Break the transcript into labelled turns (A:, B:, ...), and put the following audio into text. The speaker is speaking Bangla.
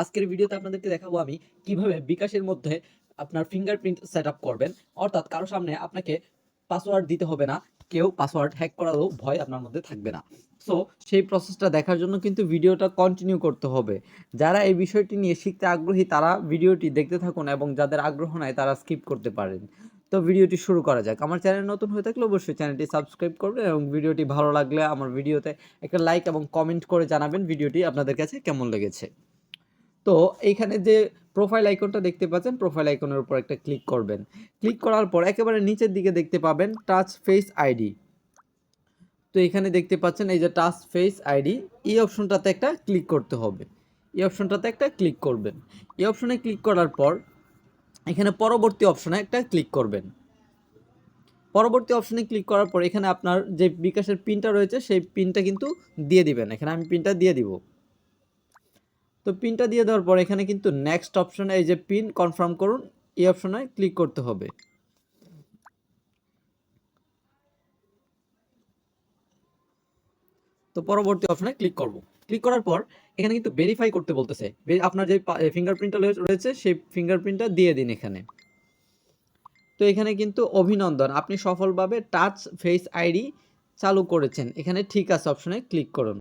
A: আজকের ভিডিওতে আপনাদেরকে দেখাবো আমি কীভাবে বিকাশের মধ্যে আপনার ফিঙ্গারপ্রিন্ট সেট আপ করবেন। অর্থাৎ কারও সামনে আপনাকে পাসওয়ার্ড দিতে হবে না, কেউ পাসওয়ার্ড হ্যাক করারও ভয় আপনার মধ্যে থাকবে না। সো সেই প্রসেসটা দেখার জন্য কিন্তু ভিডিওটা কন্টিনিউ করতে হবে। যারা এই বিষয়টি নিয়ে শিখতে আগ্রহী, তারা ভিডিওটি দেখতে থাকুন এবং যাদের আগ্রহ নাই, তারা স্কিপ করতে পারেন। তো ভিডিওটি শুরু করা যাক। আমার চ্যানেল নতুন হয়ে থাকলে অবশ্যই চ্যানেলটি সাবস্ক্রাইব করবেন এবং ভিডিওটি ভালো লাগলে আমার ভিডিওতে একটা লাইক এবং কমেন্ট করে জানাবেন ভিডিওটি আপনাদের কাছে কেমন লেগেছে। তো এইখানে যে প্রোফাইল আইকনটা দেখতে পাচ্ছেন প্রোফাইল আইকনের উপর একটা ক্লিক করবেন। ক্লিক করার পর একেবারে নিচের দিকে দেখতে পাবেন টাচ ফেস আইডি তো এখানে দেখতে পাচ্ছেন এই যে টাচ ফেস আইডি এই অপশনটাতে একটা ক্লিক করতে হবে। এই অপশনটাতে একটা ক্লিক করবেন। এই অপশনে ক্লিক করার পর এখানে পরবর্তী অপশনে একটা ক্লিক করবেন। পরবর্তী অপশনে ক্লিক করার পর এখানে আপনার যে বিকাশের পিনটা রয়েছে, সেই পিনটা কিন্তু দিয়ে দিবেন। এখানে আমি পিনটা দিয়ে দিব। তো পিনটা দিয়ে দেওয়ার পর এখানে কিন্তু নেক্সট অপশনে এই যে পিন কনফার্ম করুন, এই অপশনে ক্লিক করতে হবে। তো পরবর্তী অপশনে ক্লিক করব। ক্লিক করার পর এখানে কিন্তু ভেরিফাই করতে বলতেছে। আপনার যে ফিঙ্গারপ্রিন্টটা রয়েছে, সেই ফিঙ্গারপ্রিন্টটা দিয়ে দিন এখানে। তো এখানে কিন্তু অভিনন্দন, আপনি সফলভাবে টাচ ফেস আইডি চালু করেছেন। এখানে ঠিক আছে অপশনে ক্লিক করুন।